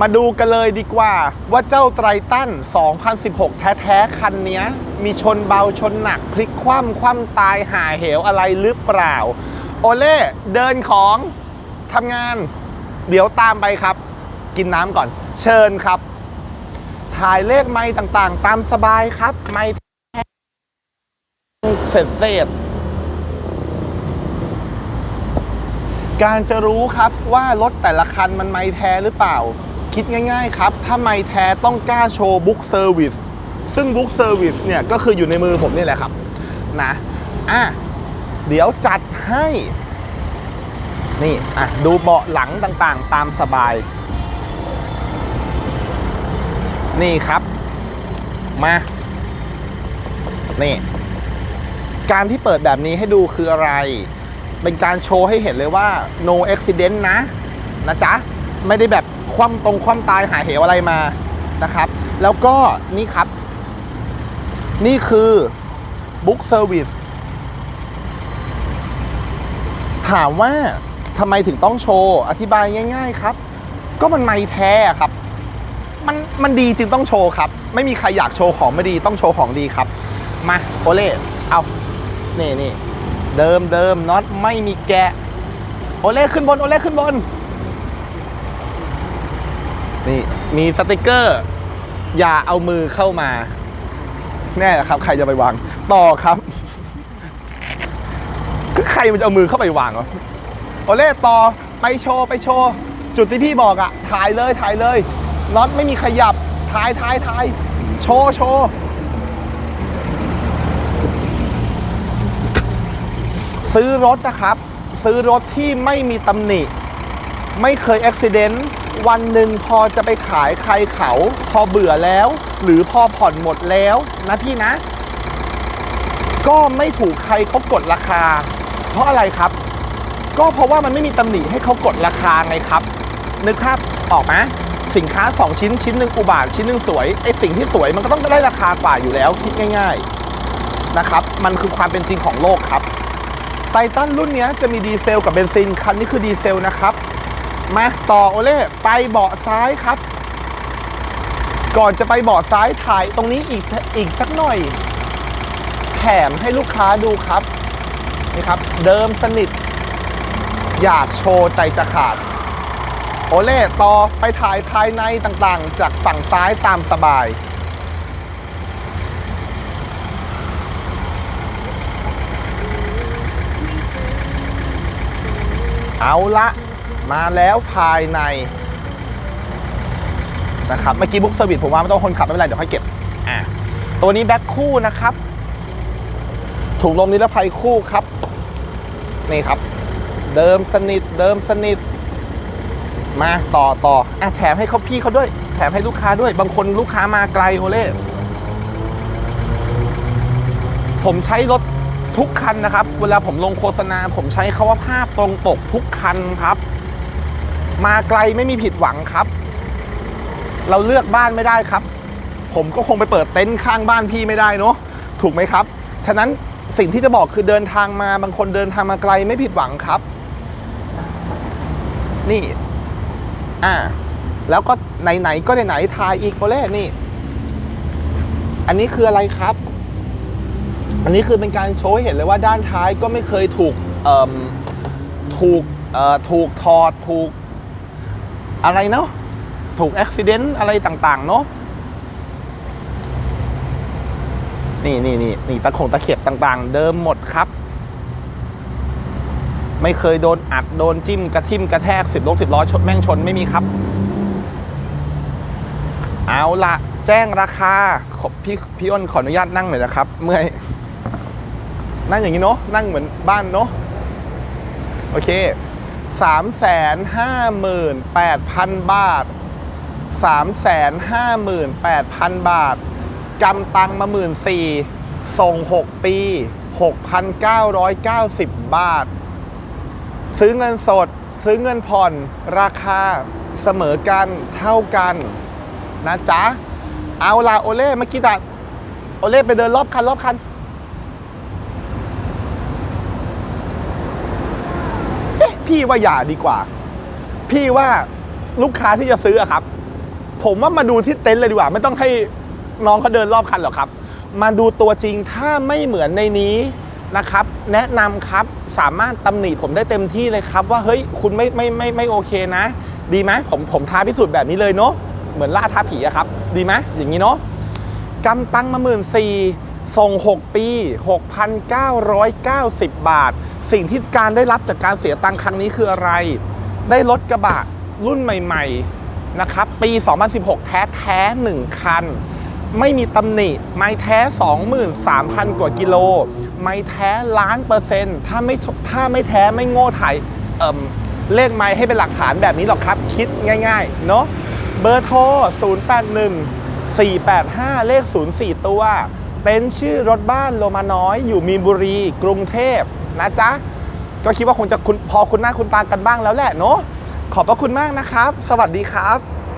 มาดูกันเลยดีกว่า ว่าเจ้าไตรตัน 2016 แท้ๆ คันนี้มีชนเบาชนหนัก พลิกคว่ำคว่ำตายหาเหวอะไรหรือเปล่า โอเล่เดินของทำงาน เดี๋ยวตามไปครับ กินน้ำก่อน เชิญครับ ถ่ายเลขไม้ต่างๆ ตามสบายครับ ไม้แท้เสร็จเสร็จการจะรู้ครับว่ารถแต่ละคันมันไม่แท้หรือเปล่า คิดง่ายๆครับ ถ้าไม่แท้ต้องกล้าโชว์บุ๊กเซอร์วิสซึ่งบุ๊กเซอร์วิสเนี่ยก็คืออยู่ในมือผมนี่แหละครับนะอะเดี๋ยวจัดให้ นี่อะดูเบาะหลังต่างๆ ตามสบาย นี่ครับ มา นี่ การที่เปิดแบบนี้ให้ดูคืออะไร เป็นการโชว์ให้เห็นเลยว่า no accident นะ นะจ๊ะ ไม่ได้แบบคว่ำตรงคว่ำตายหาเหวอะไรมานะครับ แล้วก็นี่ครับ นี่คือ book service ถามว่าทำไมถึงต้องโชว์ อธิบายง่าย ๆครับ ก็มันไม่แท้ครับ มันมันดีจึงต้องโชว์ครับ ไม่มีใครอยากโชว์ของไม่ดีต้องโชว์ของดีครับ มาโอเล่เอานี่นี่เดิมเดิมน็อตไม่มีแกะ โอเล่ขึ้นบน โอเล่ขึ้นบน นี่มีสติกเกอร์ อย่าเอามือเข้ามา แน่ครับ ใครจะไปวาง ต่อครับคือใครมันจะเอามือเข้าไปวางวะโอเล่ต่อไปโชว์ไปโชว์จุดที่พี่บอกอะถ่ายเลยถ่ายเลยน็อตไม่มีขยับถ่ายถ่ายถ่ายโชว์โชว์ซื้อรถนะครับ ซื้อรถที่ไม่มีตำหนิ ไม่เคยอุบิเหตุ วันหนึ่งพอจะไปขายใครเขา พอเบื่อแล้ว หรือพอผ่อนหมดแล้วนะพี่นะ ก็ไม่ถูกใครเขากดราคา เพราะอะไรครับ ก็เพราะว่ามันไม่มีตำหนิให้เขากดราคาไงครับ นึกภาพออกไหมสินค้า 2 ชิ้นชิ้นหนึ่งอุบาทชิ้นหนึ่งสวยไอสิ่งที่สวยมันก็ต้องได้ราคากว่าอยู่แล้วคิดง่าย ๆนะครับ มันคือความเป็นจริงของโลกครับไททันรุ่นนี้จะมีดีเซลกับเบนซินคันนี้คือดีเซลนะครับ มาต่อโอเล่ไปเบาะซ้ายครับ ก่อนจะไปเบาะซ้ายถ่ายตรงนี้อีกอีกสักหน่อย แถมให้ลูกค้าดูครับนี่ครับ เดิมสนิท อยากโชว์ใจจะขาด โอเล่ต่อไปถ่ายภายในต่างๆ จากฝั่งซ้ายตามสบายเอาละ มาแล้วภายในนะครับเมื่อกี้บุ๊กเซอร์วิสผมว่าไม่ต้องคนขับไม่เป็นไร เดี๋ยวค่อยเก็บอะตัวนี้แบ็คคู่นะครับ ถุงลมนิรภัยคู่ครับ นี่ครับ เดิมสนิทเดิมสนิท มาต่อต่ออะแถมให้เขาพี่เขาด้วย แถมให้ลูกค้าด้วย บางคนลูกค้ามาไกลโอเล่ผมใช้รถทุกคันนะครับ เวลาผมลงโฆษณา ผมใช้คาว่าภาพตรงปกทุกคันครับ มาไกลไม่มีผิดหวังครับ เราเลือกบ้านไม่ได้ครับ ผมก็คงไปเปิดเต็นท์ข้างบ้านพี่ไม่ได้เนาะถูกไหมครับ ฉะนั้นสิ่งที่จะบอกคือเดินทางมาบางคนเดินทางมาไกลไม่ผิดหวังครับ นี่ อ่า แล้วก็ไหนๆก็ไหนๆทายอีกโอเล่นี่ อันนี้คืออะไรครับ อันนี้คือเป็นการโชว์ให้เห็นเลยว่าด้านท้ายก็ไม่เคยถูกเอ่มถูกเอ่อถูกถอดถูก อะไรเนาะถูกอุบิเหตุอะไรต่างๆ เนาะนี่นี่นี่นี่ตะขงตะเข็บต่างๆ เดิมหมดครับ ไม่เคยโดนอัดโดนจิ้มกระทิ่มกระแทกสิบล้อสิบล้อชนแม่งชนไม่มีครับ เอาละแจ้งราคาพี่พี่อ้นขออนุญาตนั่งหน่อยนะครับ เมื่อยนั่งอย่างนี้เนาะนั่งเหมือนบ้านเนาะโอเค สามแสนห้าหมื่นแปดพันบาทสามแสนห้าหมื่นแปดพันบาทกำตังมาหมื่นสี่ส่งหกปีหกพันเก้าร้อยเก้าสิบบาท ซื้อเงินสด ซื้อเงินผ่อน ราคาเสมอกัน เท่ากัน นะจ๊ะ เอาละโอเล่เมื่อกี้ตัดโอเล่ไปเดินรอบคัน รอบคัน เอ๊ะ พี่ว่าอย่าดีกว่า พี่ว่าลูกค้าที่จะซื้ออะครับ ผมว่ามาดูที่เต็นท์เลยดีกว่า ไม่ต้องให้น้องเขาเดินรอบคันหรอกครับ มาดูตัวจริงถ้าไม่เหมือนในนี้นะครับ แนะนำครับสามารถตำหนิผมได้เต็มที่เลยครับ ว่าเฮ้ยคุณไม่ไม่ไม่ไม่โอเคนะ ดีไหมผมผมท้าพิสูจน์แบบนี้เลยเนาะเหมือนล่าท้าผีอะครับ ดีไหมอย่างนี้เนาะ กำตังมาหมื่นสี่ส่ง 6 ปี 6,990 บาท สิ่งที่การได้รับจากการเสียตังค์ครั้งนี้คืออะไร ได้รถกระบะรุ่นใหม่ๆนะครับ ปี 2016 แท้แท้1คัน ไม่มีตำหนิ ไม้แท้ 23,000 กว่ากิโล ไม้แท้ล้านเปอร์เซ็นต์ถ้าไม่ถ้าไม่แท้ไม่โง่ไทยเอ่มเลขไม้ให้เป็นหลักฐานแบบนี้หรอกครับ คิดง่ายๆ เนาะเบอร์โทร 081 485 เลข 04 ตัว เป็นชื่อรถบ้านโลมาน้อยอยู่มีนบุรี กรุงเทพ นะจ๊ะ ก็คิดว่าคงจะคุณพอคุณหน้าคุณตากันบ้างแล้วแหละเนาะขอบพระคุณมากนะครับ สวัสดีครับ